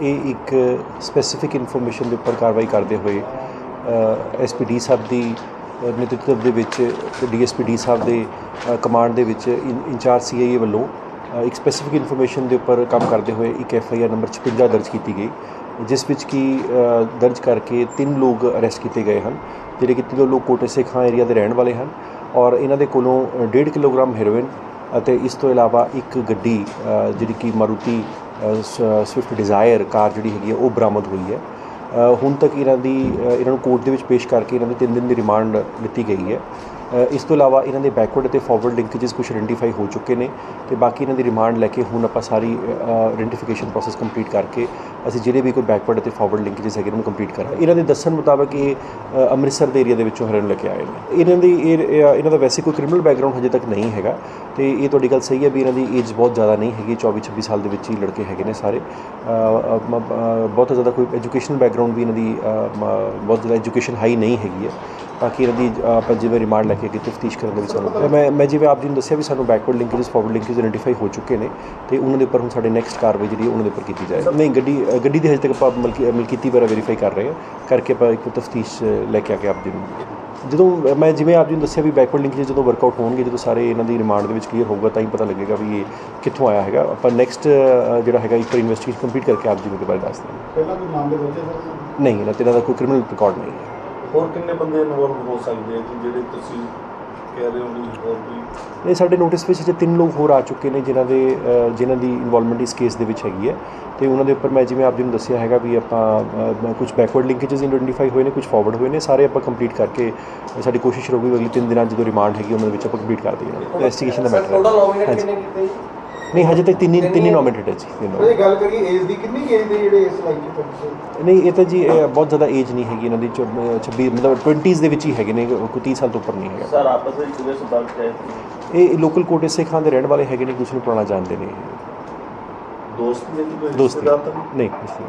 ਇਹ ਇੱਕ specific information ਦੇ ਉੱਪਰ ਕਾਰਵਾਈ ਕਰਦੇ ਹੋਏ ਐਸਪੀਡੀ ਸਾਹਿਬ ਦੀ ਅ, ਨੇਤਰਤਵ ਦੇ ਵਿੱਚ ਡੀਐਸਪੀਡੀ ਸਾਹਿਬ ਦੇ ਕਮਾਂਡ ਦੇ ਵਿੱਚ ਇਨ- ਇੰਚਾਰਜ ਸੀਆਈਏ ਵੱਲੋਂ ਇੱਕ ਸਪੈਸੀਫਿਕ ਇਨਫੋਰਮੇਸ਼ਨ ਦੇ ਉੱਪਰ ਕੰਮ ਕਰਦੇ ਹੋਏ ਇੱਕ ਐਫਆਈਆਰ ਨੰਬਰ 56 ਦਰਜ ਕੀਤੀ ਗਈ ਜਿਸ ਵਿੱਚ ਕਿ ਦਰਜ ਕਰਕੇ ਤਿੰਨ ਲੋਕ ਅਰੈਸਟ ਕੀਤੇ ਗਏ ਹਨ ਜਿਹੜੇ ਕਿ ਤਿੰਨੋਂ ਲੋਕ ਕੋਟੇ ਸੇ ਖਾਂ ਏਰੀਆ ਦੇ ਰਹਿਣ ਵਾਲੇ ਹਨ ਔਰ ਇਹਨਾਂ ਦੇ ਕੋਲੋਂ ਅ, ਡੇਢ ਕਿਲੋਗ੍ਰਾਮ ਹੈਰੋਇਨ ਅਤੇ ਇਸ ਤੋਂ ਇਲਾਵਾ ਇੱਕ ਗੱਡੀ ਜਿਹੜੀ ਕਿ ਮਾਰੂਤੀ ਸਵਿਫਟ ਡਿਜ਼ਾਇਰ ਕਾਰ ਜਿਹੜੀ ਹੈਗੀ ਹੈ ਉਹ ਬਰਾਮਦ ਹੋਈ ਹੈ। ਹੁਣ ਤੱਕ ਇਹਨਾਂ ਦੀ ਇਹਨਾਂ ਨੂੰ ਕੋਰਟ ਦੇ ਵਿੱਚ ਪੇਸ਼ ਕਰਕੇ ਇਹਨਾਂ ਦੀ 3 ਦਿਨ ਦੀ ਰਿਮਾਂਡ ਲਿੱਤੀ ਗਈ ਹੈ। ਇਸ ਤੋਂ ਇਲਾਵਾ ਇਹਨਾਂ ਦੇ ਬੈਕਵਰਡ ਅਤੇ ਫੋਰਵਰਡ ਲਿੰਕੇजेस ਕੁਝ ਆਇਡੈਂਟੀਫਾਈ ਹੋ ਚੁੱਕੇ ਨੇ ਤੇ ਬਾਕੀ ਇਹਨਾਂ ਦੀ ਰਿਮਾਂਡ ਲੈ ਕੇ ਹੁਣ ਆਪਾਂ ਸਾਰੀ ਆਇਡੈਂਟੀਫਿਕੇਸ਼ਨ ਪ੍ਰੋਸੈਸ ਕੰਪਲੀਟ ਕਰਕੇ ਅਸੀਂ ਜਿਹੜੇ ਵੀ ਕੋਈ ਬੈਕਵਰਡ ਅਤੇ ਫੋਰਵਰਡ ਲਿੰਕੇजेस ਹੈਗੇ ਉਹਨੂੰ ਕੰਪਲੀਟ ਕਰਾਂਗੇ। ਇਹਨਾਂ ਦੇ ਦੱਸਣ ਮੁਤਾਬਕ ਇਹ ਅੰਮ੍ਰਿਤਸਰ ਦੇ ਏਰੀਆ ਦੇ ਵਿੱਚੋਂ ਹਰਨ ਲੈ ਕੇ ਆਏ ਨੇ। ਇਹਨਾਂ ਦੀ ਇਹਨਾਂ ਦਾ ਵੈਸੇ ਕੋਈ ਕ੍ਰਿਮੀਨਲ ਬੈਕਗ੍ਰਾਉਂਡ ਹਜੇ ਤੱਕ ਨਹੀਂ ਹੈਗਾ ਤੇ ਇਹ ਤੁਹਾਡੀ ਗੱਲ ਸਹੀ ਹੈ ਵੀ ਇਹਨਾਂ ਦੀ ਏਜ ਬਹੁਤ ਜ਼ਿਆਦਾ ਨਹੀਂ ਹੈਗੀ 24 26 ਸਾਲ ਦੇ ਵਿੱਚ ਹੀ ਲੜਕੇ ਹੈਗੇ ਨੇ ਸਾਰੇ। ਬਹੁਤ ਜ਼ਿਆਦਾ ਕੋਈ ਐਜੂਕੇਸ਼ਨ ਬੈਕਗ੍ਰਾਉਂਡ ਵੀ ਇਹਨਾਂ ਦੀ ਬਹੁਤ ਜ਼ਿਆਦਾ ਐਜੂਕੇਸ਼ਨ ਹਾਈ ਨਹੀਂ ਹੈਗੀ ਹੈ। ਤਾਂ ਕਿ ਇਹਦੀ ਆਪਾਂ ਜਿਵੇਂ ਰਿਮਾਂਡ ਲੈ ਕੇ ਕਿ ਤਫਤੀਸ਼ ਕਰਨ ਦੇ ਵਿੱਚ ਸਾਨੂੰ ਮੈਂ ਮੈਂ ਜਿਵੇਂ ਆਪ ਜੀ ਨੂੰ ਦੱਸਿਆ ਵੀ ਸਾਨੂੰ backward linkages forward linkage identify ਹੋ ਚੁੱਕੇ ਨੇ ਤੇ ਉਹਨਾਂ ਦੇ ਉੱਪਰ ਹੁਣ ਸਾਡੇ ਨੈਕਸਟ ਕਾਰਵਾਈ ਜਿਹੜੀ ਉਹਨਾਂ ਦੇ ਉੱਪਰ ਕੀਤੀ ਜਾਏ ਨਹੀਂ ਗੱਡੀ ਗੱਡੀ ਦੇ ਹਜੇ ਤੱਕ ਆਪਾਂ ਮਲਕੀ ਮਲਕੀਤੀ ਬਾਰੇ ਵੈਰੀਫਾਈ ਕਰ ਰਹੇ ਹਾਂ। ਕਰਕੇ ਆਪਾਂ ਇੱਕ ਤਫਤੀਸ਼ ਲੈ ਕੇ ਆ ਕੇ ਆਪ ਜੀ ਨੂੰ ਜਦੋਂ ਮੈਂ ਜਿਵੇਂ ਆਪ ਜੀ ਨੂੰ ਦੱਸਿਆ ਵੀ ਬੈਕਵਰਡ ਲਿੰਕੇਜ ਜਦੋਂ ਵਰਕਆਊਟ ਹੋਣਗੇ ਜਦੋਂ ਸਾਰੇ ਇਹਨਾਂ ਦੀ ਰਿਮਾਂਡ ਦੇ ਵਿੱਚ ਕਲੀਅਰ ਹੋਊਗਾ ਤਾਂ ਹੀ ਪਤਾ ਲੱਗੇਗਾ ਵੀ ਇਹ ਕਿੱਥੋਂ ਆਇਆ ਹੈਗਾ। ਆਪਾਂ ਨੈਕਸਟ ਜਿਹੜਾ ਹੈਗਾ ਇੱਕ ਇਨਵੈਸਟੀਗੇਸ਼ਨ ਕੰਪਲੀਟ ਕਰਕੇ ਆਪ ਜੀ ਨੂੰ ਦੇ ਬਾਰੇ ਦੱਸਦੇ ਦਿੰਦੇ ਪਹਿਲਾਂ ਕੋਈ ਮਾਮਲੇ ਦਰਜ ਨਹੀਂ ਇਹਨਾਂ ਤੇ ਦਾ ਕੋਈ ਕ੍ਰਿਮੀਨਲ ਰਿਕਾਰਡ ਨਹੀਂ ਹੈ। ਹੋਰ ਕਿੰਨੇ ਬੰਦੇ ਇਨਵੋਲਵ ਹੋ ਸਕਦੇ ਆ ਜੀ ਜਿਹੜੇ ਤੁਸੀਂ ਕਹਿ ਰਹੇ ਹੋ ਵੀ ਹੋਰ ਵੀ? ਇਹ ਸਾਡੇ ਨੋਟਿਸ ਵਿੱਚ ਜੇ ਤਿੰਨ ਲੋਕ ਹੋਰ ਆ ਚੁੱਕੇ ਨੇ ਜਿਨ੍ਹਾਂ ਦੇ ਜਿਨ੍ਹਾਂ ਦੀ ਇਨਵੋਲਵਮੈਂਟ ਇਸ ਕੇਸ ਦੇ ਵਿੱਚ ਹੈਗੀ ਹੈ। ਤੇ ਉਹਨਾਂ ਦੇ ਉੱਪਰ ਮੈਂ ਜਿਵੇਂ ਆਪ ਜੀ ਨੂੰ ਦੱਸਿਆ ਹੈਗਾ ਵੀ ਆਪਾਂ ਕੁਝ ਬੈਕਵਰਡ ਲਿੰਕੇजेस ਆਇਡੈਂਟੀਫਾਈ ਹੋਏ ਨੇ ਕੁਝ ਫਾਰਵਰਡ ਹੋਏ ਨੇ ਸਾਰੇ ਆਪਾਂ ਕੰਪਲੀਟ ਕਰਕੇ ਸਾਡੀ ਕੋਸ਼ਿਸ਼ ਰਹੂਗੀ ਅਗਲੇ ਤਿੰਨ ਦਿਨਾਂ 'ਚ ਜਦੋਂ ਰਿਮਾਂਡ ਹੈਗੀ ਉਹਨਾਂ ਦੇ ਵਿੱਚ ਆਪਾਂ ਕੰਪਲੀਟ ਕਰ ਦਈਏ। ਇਨਵੈਸਟੀਗੇਸ਼ਨ ਦਾ ਮੈਟਰ ਟੋਟਲ ਨੋਮੀਨੇਟ। ਕਿੰਨੇ ਕੀਤੇ ਨਹੀਂ ਹਜੇ ਤੱਕ ਤਿੰਨ ਹੀ ਤਿੰਨ ਹੀ ਨੋਮੀਨੇਟਡ ਹੈ ਜੀ ਤਿੰਨੋਂ। ਜੇ ਗੱਲ ਕਰੀਏ ਏਜ ਦੀ ਕਿੰਨੀ ਏਜ ਦੇ ਜਿਹੜੇ ਇਸ ਲਾਈਨ 'ਚ ਪਹੁੰਚੇ ਨਹੀਂ ਇਹ ਤਾਂ ਜੀ ਇਹ ਬਹੁਤ ਜ਼ਿਆਦਾ ਏਜ ਨਹੀਂ ਹੈਗੀ ਇਹਨਾਂ ਦੀ ਚੌ- ਅਹ 26 ਮਤਲਬ 20s ਦੇ ਵਿੱਚ ਹੀ ਹੈਗੇ ਨੇ ਕੋਈ 30 ਸਾਲ ਤੋਂ ਉੱਪਰ ਨਹੀਂ ਹੈਗਾ। ਸਰ ਆਪਸ ਵਿੱਚ ਕਿਵੇਂ ਸੰਪਰਕ ਹੈ ਇਹ ਲੋਕਲ ਕੋਟੇ ਸਿੱਖਾਂ ਦੇ ਰਹਿਣ ਵਾਲੇ ਹੈਗੇ ਨੇ ਕਿਸੇ ਨੂੰ ਪੁਰਾਣਾ ਜਾਣਦੇ ਨੇ। ਦੋਸਤ ਨੇ ਕੋਈ ਦੋਸਤੀ ਰਿਸ਼ਤੇਦਾਰ ਤਾਂ? ਨਹੀਂ? ਨਹੀਂ। ਲਈ